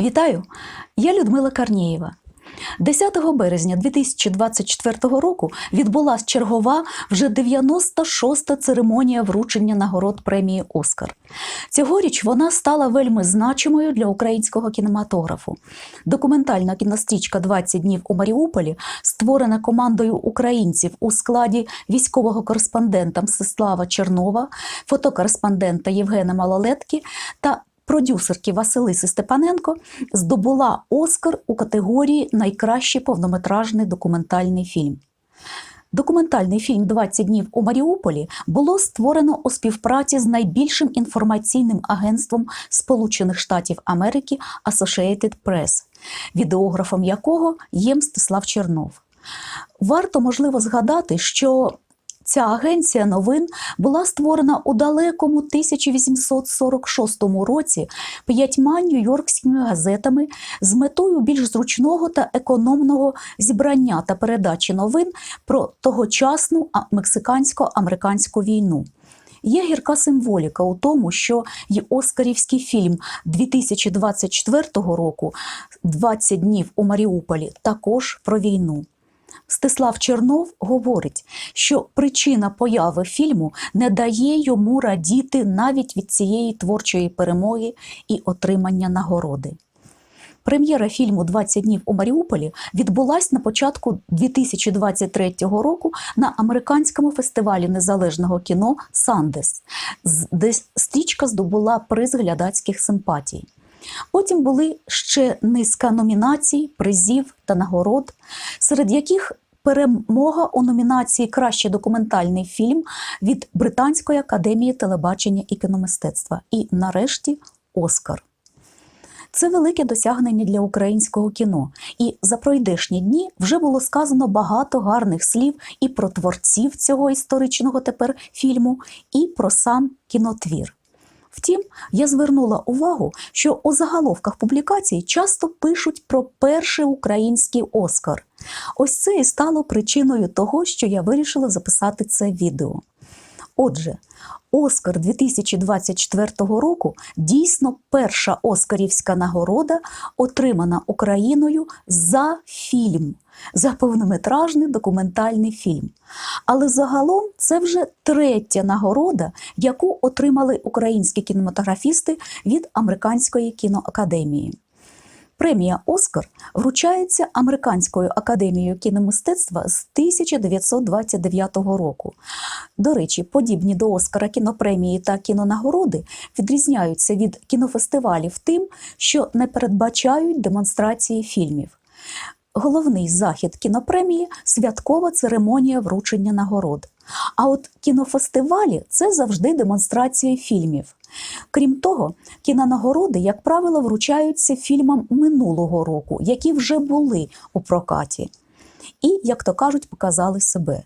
Вітаю! Я Людмила Карнієва. 10 березня 2024 року відбулася чергова вже 96-та церемонія вручення нагород премії Оскар. Цьогоріч вона стала вельми значимою для українського кінематографу. Документальна кінострічка «20 днів у Маріуполі, створена командою українців у складі військового кореспондента Мстислава Чернова, фотокореспондента Євгена Малолетки та продюсерки Василиси Степаненко здобула Оскар у категорії Найкращий повнометражний документальний фільм. Документальний фільм «20 днів у Маріуполі було створено у співпраці з найбільшим інформаційним агентством Сполучених Штатів Америки Associated Press, відеографом якого є Мстислав Чернов. Варто можливо згадати, що Ця агенція новин була створена у далекому 1846 році п'ятьма нью-йоркськими газетами з метою більш зручного та економного зібрання та передачі новин про тогочасну мексикансько-американську війну. Є гірка символіка у тому, що й Оскарівський фільм 2024 року «20 днів у Маріуполі також про війну. Стислав Чернов говорить, що причина появи фільму не дає йому радіти навіть від цієї творчої перемоги і отримання нагороди. Прем'єра фільму «20 днів у Маріуполі відбулась на початку 2023 року на американському фестивалі незалежного кіно Сандес, де стрічка здобула приз глядацьких симпатій. Потім були ще низка номінацій, призів та нагород, серед яких перемога у номінації Кращий документальний фільм від Британської академії телебачення і кіномистецтва. І нарешті Оскар. Це велике досягнення для українського кіно. І за пройдешні дні вже було сказано багато гарних слів і про творців цього історичного тепер фільму, і про сам кінотвір. Втім, я звернула увагу, що у заголовках публікацій часто пишуть про перший український Оскар. Ось це і стало причиною того, що я вирішила записати це відео. Отже, Оскар 2024 року дійсно перша Оскарівська нагорода, отримана Україною за фільм, за повнометражний документальний фільм. Але загалом це вже третя нагорода, яку отримали українські кінематографісти від Американської кіноакадемії. Премія Оскар вручається Американською академією кіномистецтва з 1929 року. До речі, подібні до Оскара кінопремії та кінонагороди відрізняються від кінофестивалів тим, що не передбачають демонстрації фільмів. Головний захід кінопремії святкова церемонія вручення нагород. А от кінофестивалі це завжди демонстрація фільмів. Крім того, кінонагороди, як правило, вручаються фільмам минулого року, які вже були у прокаті. І, як то кажуть, показали себе.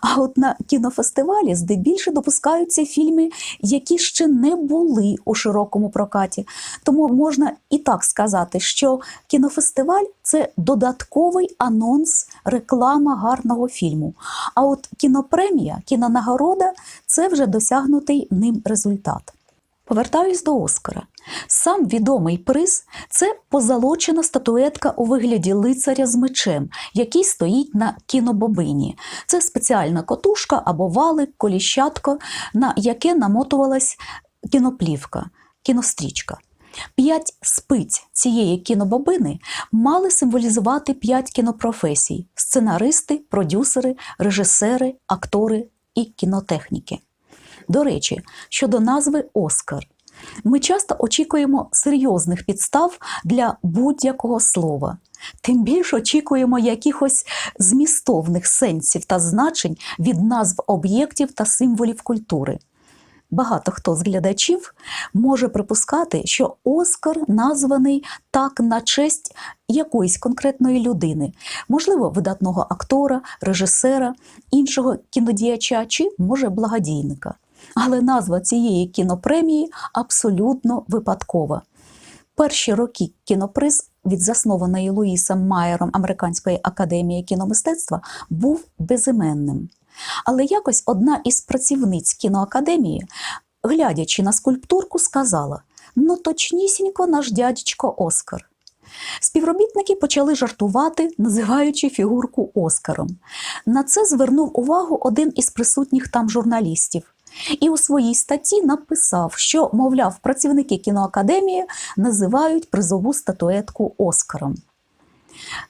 А от на кінофестивалі здебільше допускаються фільми, які ще не були у широкому прокаті. Тому можна і так сказати, що кінофестиваль це додатковий анонс, реклама гарного фільму. А от кінопремія, кінонагорода це вже досягнутий ним результат. Повертаюсь до Оскара. Сам відомий приз це позолочена статуетка у вигляді лицаря з мечем, який стоїть на кінобобині. Це спеціальна котушка або валик, коліщатко, на яке намотувалась кіноплівка, кінострічка. П'ять спиць цієї кінобобини мали символізувати п'ять кінопрофесій: сценаристи, продюсери, режисери, актори і кінотехніки. До речі, щодо назви Оскар. Ми часто очікуємо серйозних підстав для будь-якого слова. Тим більше очікуємо якихось змістовних сенсів та значень від назв об'єктів та символів культури. Багато хто з глядачів може припускати, що Оскар названий так на честь якоїсь конкретної людини, можливо, видатного актора, режисера, іншого кінодіяча чи, може, благодійника. Але назва цієї кінопремії абсолютно випадкова. Перші роки кіноприз від заснованої Луїсом Майером Американської академії кіномистецтва був безіменним. Але якось одна із працівниць кіноакадемії, глядячи на скульптурку, сказала: ну точнісінько наш дядечко Оскар. Співробітники почали жартувати, називаючи фігурку Оскаром. На це звернув увагу один із присутніх там журналістів. І у своїй статті написав, що, мовляв, працівники кіноакадемії називають призову статуетку Оскаром.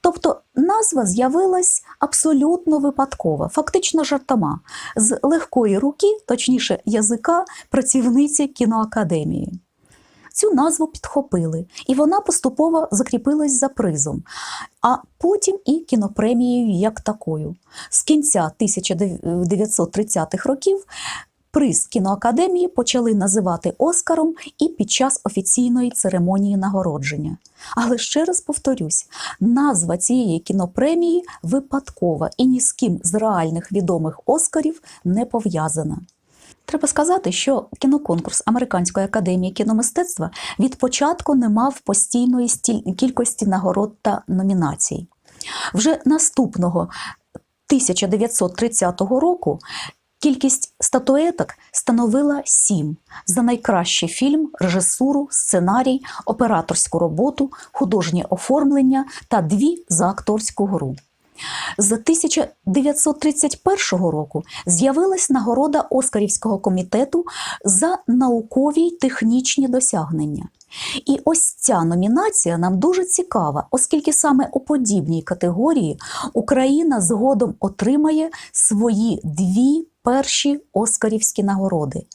Тобто назва з'явилась абсолютно випадково, фактично жартома, з легкої руки, точніше язика, працівниці кіноакадемії. Цю назву підхопили, і вона поступово закріпилась за призом, а потім і кінопремією як такою. З кінця 1930-х років приз кіноакадемії почали називати Оскаром і під час офіційної церемонії нагородження. Але ще раз повторюсь: назва цієї кінопремії випадкова і ні з ким з реальних відомих Оскарів не пов'язана. Треба сказати, що кіноконкурс Американської академії кіномистецтва від початку не мав постійної кількості нагород та номінацій. Вже наступного 1930 року кількість статуеток становила сім за найкращий фільм, режисуру, сценарій, операторську роботу, художнє оформлення та дві за акторську гру. З 1931 року з'явилась нагорода Оскарівського комітету за наукові й технічні досягнення. І ось ця номінація нам дуже цікава, оскільки саме у подібній категорії Україна згодом отримає свої дві перші Оскарівські нагороди.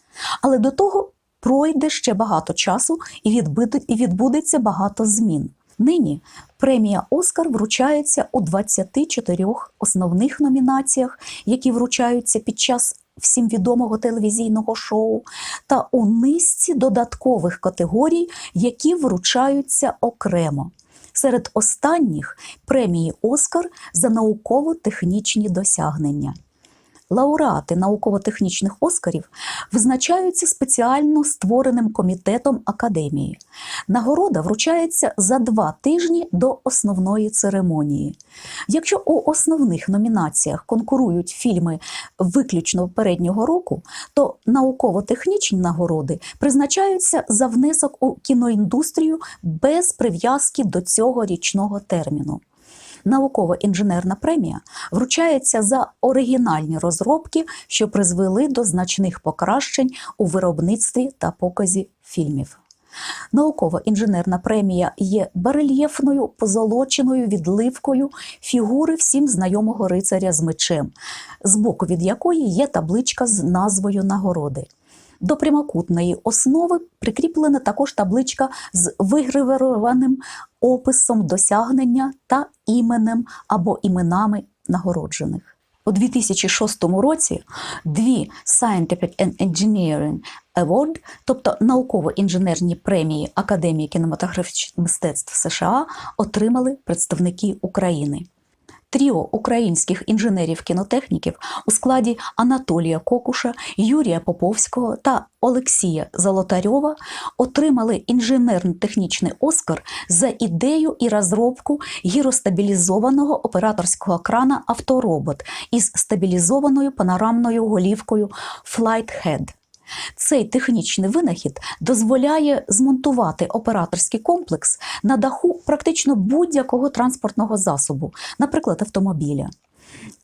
Але до того пройде ще багато часу і відбудеться багато змін. Нині премія Оскар вручається у 24 основних номінаціях, які вручаються під час всім відомого телевізійного шоу, та у низці додаткових категорій, які вручаються окремо. Серед останніх премії Оскар за науково-технічні досягнення. Лауреати науково-технічних оскарів визначаються спеціально створеним комітетом академії. Нагорода вручається за два тижні до основної церемонії. Якщо у основних номінаціях конкурують фільми виключно попереднього року, то науково-технічні нагороди призначаються за внесок у кіноіндустрію без прив'язки до цього річного терміну. Науково-інженерна премія вручається за оригінальні розробки, що призвели до значних покращень у виробництві та показі фільмів. Науково-інженерна премія є барельєфною позолоченою відливкою фігури всім знайомого рицаря з мечем, збоку від якої є табличка з назвою нагороди. До прямокутної основи прикріплена також табличка з вигравірованим описом досягнення та іменем або іменами нагороджених. У 2006 році дві Scientific and Engineering Award, тобто науково-інженерні премії Академії кінематографічних мистецтв США, отримали представники України. Тріо українських інженерів-кінотехніків у складі Анатолія Кокуша, Юрія Поповського та Олексія Золотарьова отримали інженерно-технічний Оскар за ідею і розробку гіростабілізованого операторського крана авторобот із стабілізованою панорамною голівкою Flighthead. Цей технічний винахід дозволяє змонтувати операторський комплекс на даху практично будь-якого транспортного засобу, наприклад, автомобіля.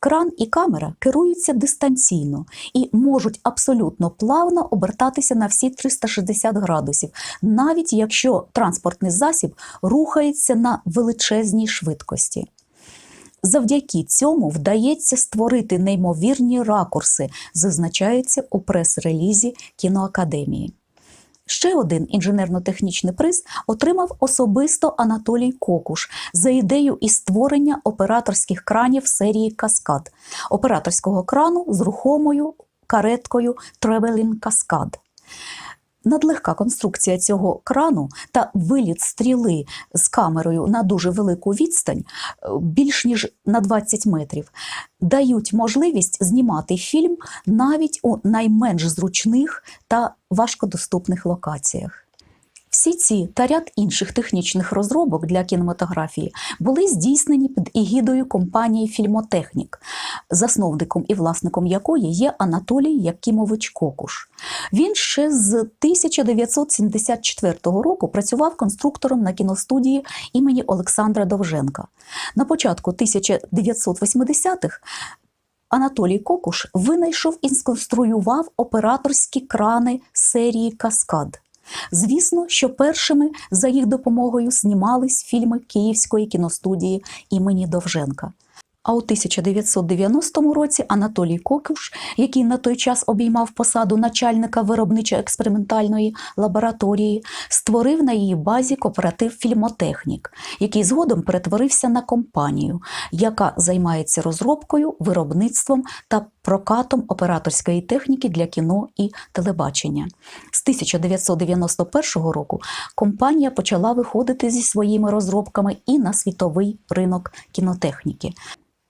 Кран і камера керуються дистанційно і можуть абсолютно плавно обертатися на всі 360 градусів, навіть якщо транспортний засіб рухається на величезній швидкості. Завдяки цьому вдається створити неймовірні ракурси, зазначається у прес-релізі кіноакадемії. Ще один інженерно-технічний приз отримав особисто Анатолій Кокуш за ідею і створення операторських кранів серії Каскад, операторського крану з рухомою кареткою Traveling Каскад. Надлегка конструкція цього крану та виліт стріли з камерою на дуже велику відстань, е, більш ніж на 20 метрів, дають можливість знімати фільм навіть у найменш зручних та важкодоступних локаціях. Всі ці та ряд інших технічних розробок для кінематографії були здійснені під егідою компанії Фільмотехнік, засновником і власником якої є Анатолій Якимович Кокуш. Він ще з 1974 року працював конструктором на кіностудії імені Олександра Довженка. На початку 1980-х Анатолій Кокуш винайшов і сконструював операторські крани серії Каскад. Звісно, що першими за їх допомогою знімались фільми Київської кіностудії імені Довженка. А у 1990 році Анатолій Кокуш, який на той час обіймав посаду начальника виробничо-експериментальної лабораторії, створив на її базі кооператив Фільмотехнік, який згодом перетворився на компанію, яка займається розробкою, виробництвом та прокатом операторської техніки для кіно і телебачення. З 1991 року компанія почала виходити зі своїми розробками і на світовий ринок кінотехніки.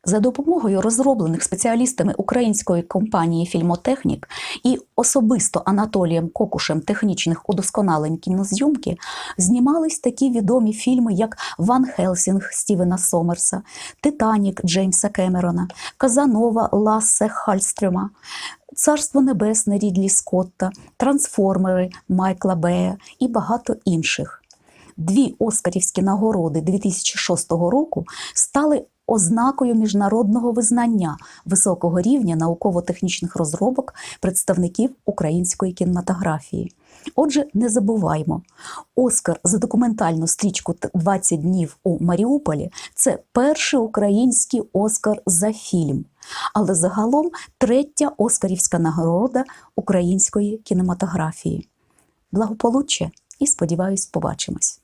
За допомогою розроблених спеціалістами української компанії Фільмотехнік і особисто Анатолієм Кокушем технічних удосконалень кінозйомки знімались такі відомі фільми, як Ван Хелсінг Стівена Сомерса, Титанік Джеймса Кемерона, Казанова Лассе Хальстрема, Царство Небесне Рідлі Скотта, Трансформери Майкла Бея і багато інших. Дві Оскарівські нагороди 2006 року стали ознакою міжнародного визнання високого рівня науково-технічних розробок представників української кінематографії. Отже, не забуваймо, Оскар за документальну стрічку «20 днів у Маріуполі це перший український Оскар за фільм, але загалом третя Оскарівська нагорода української кінематографії. Благополуччя і сподіваюсь, побачимось.